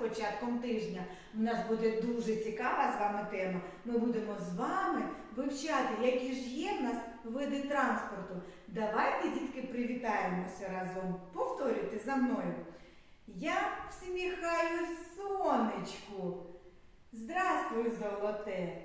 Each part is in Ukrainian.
початком тижня. У нас буде дуже цікава з вами тема. Ми будемо з вами вивчати, які ж є в нас види транспорту. Давайте, дітки, привітаємося разом. Повторюйте за мною. Я всміхаюсь сонечку. Здравствуй, золоте.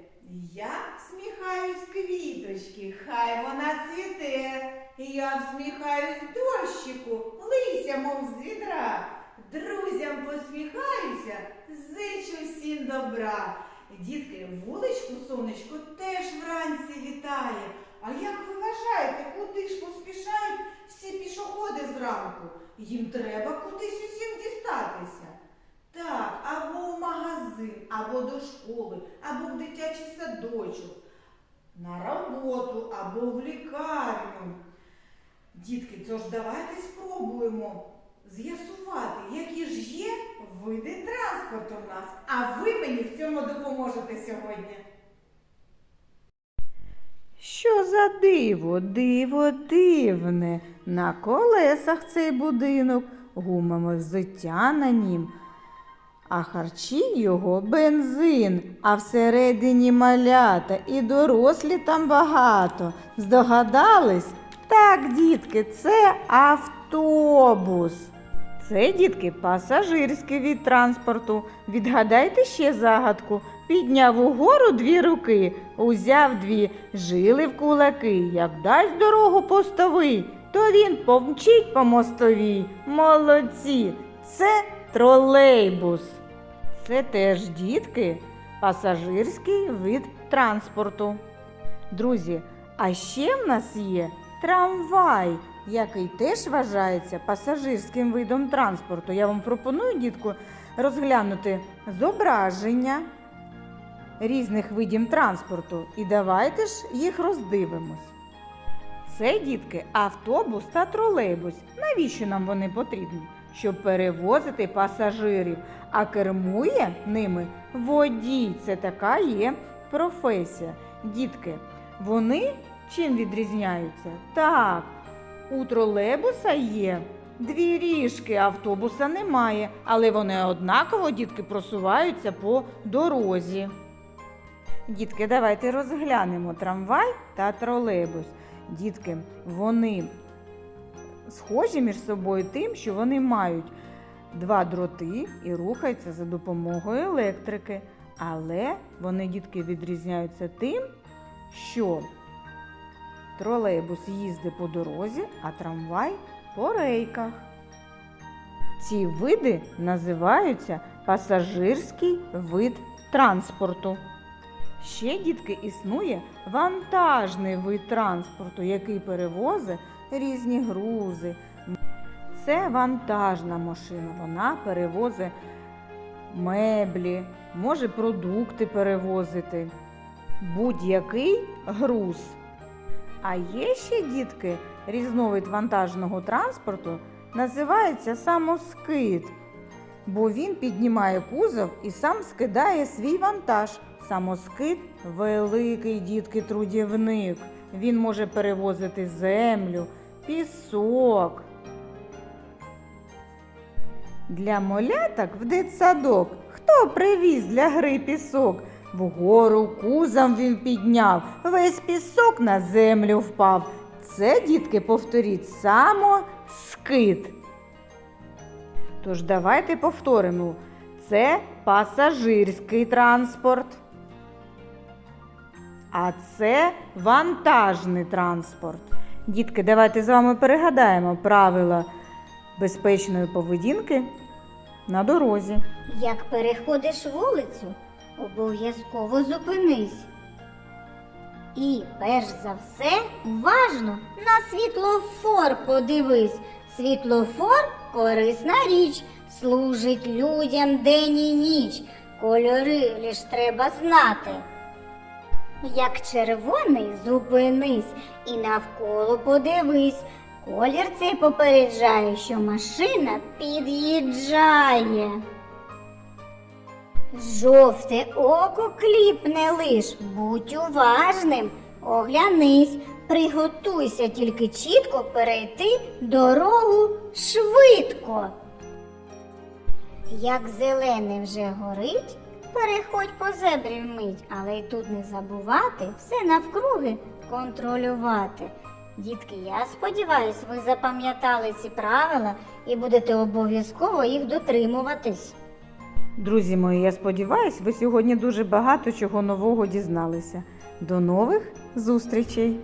Я всміхаюсь квіточки, хай вона цвіте. Я всміхаюсь дощику, лися, мов з відра. Друзям посміхаюся, зичу всім добра. Дітки, вуличку сонечко теж вранці вітає. А як ви вважаєте, куди ж поспішають всі пішоходи зранку? Їм треба кудись усім дістатися. Так, або в магазин, або до школи, або в дитячий садочок, на роботу, або в лікарню. Дітки, тож давайте спробуємо з'ясувати, які ж є види транспорту в нас. А ви мені в цьому допоможете сьогодні. Що за диво, диво дивне. На колесах цей будинок, гумове взуття на нім. А харчі його бензин, а всередині малята і дорослі там багато. Здогадались? Так, дітки, це автобус. Це, дітки, пасажирський від транспорту. Відгадайте ще загадку. Підняв угору дві руки, узяв дві, жили в кулаки. Як дасть дорогу постовий, то він помчить по мостовій. Молодці! Це тролейбус. Це теж дітки, пасажирський вид транспорту. Друзі, а ще в нас є трамвай, який теж вважається пасажирським видом транспорту. Я вам пропоную, дітку, розглянути зображення різних видів транспорту. І давайте ж їх роздивимось. Це, дітки, автобус та тролейбус. Навіщо нам вони потрібні? Щоб перевозити пасажирів, а кермує ними водій. Це така є професія. Дітки, вони чим відрізняються? Так, у тролейбуса є дві ріжки, автобуса немає, але вони однаково, дітки, просуваються по дорозі. Дітки, давайте розглянемо трамвай та тролейбус. Дітки, вони схожі між собою тим, що вони мають два дроти і рухаються за допомогою електрики. Але вони, дітки, відрізняються тим, що тролейбус їздить по дорозі, а трамвай по рейках. Ці види називаються пасажирський вид транспорту. Ще, дітки, існує вантажний вид транспорту, який перевозить різні грузи. Це вантажна машина. Вона перевозить меблі, може продукти перевозити, будь-який груз. А є ще, дітки, різновид вантажного транспорту називається самоскид, бо він піднімає кузов і сам скидає свій вантаж. Самоскид великий дітки трудівник. Він може перевозити землю, пісок. Для моляток в дитсадок хто привіз для гри пісок? Вгору кузом він підняв, весь пісок на землю впав. Це, дітки, повторіть, самоскид. Тож давайте повторимо. Це пасажирський транспорт. А це вантажний транспорт. Дітки, давайте з вами перегадаємо правила безпечної поведінки на дорозі. Як переходиш вулицю, обов'язково зупинись. І перш за все уважно на світлофор подивись. Світлофор корисна річ, служить людям день і ніч. Кольори лиш треба знати. Як червоний, зупинись і навколо подивись. Колір цей попереджає, що машина під'їжджає. Жовте око кліпне лиш, будь уважним, оглянись, приготуйся тільки чітко перейти дорогу швидко. Як зелене вже горить, переходь по зебрі вмить, але й тут не забувати все навкруги контролювати. Дітки, я сподіваюсь, ви запам'ятали ці правила і будете обов'язково їх дотримуватись. Друзі мої, я сподіваюся, ви сьогодні дуже багато чого нового дізналися. До нових зустрічей!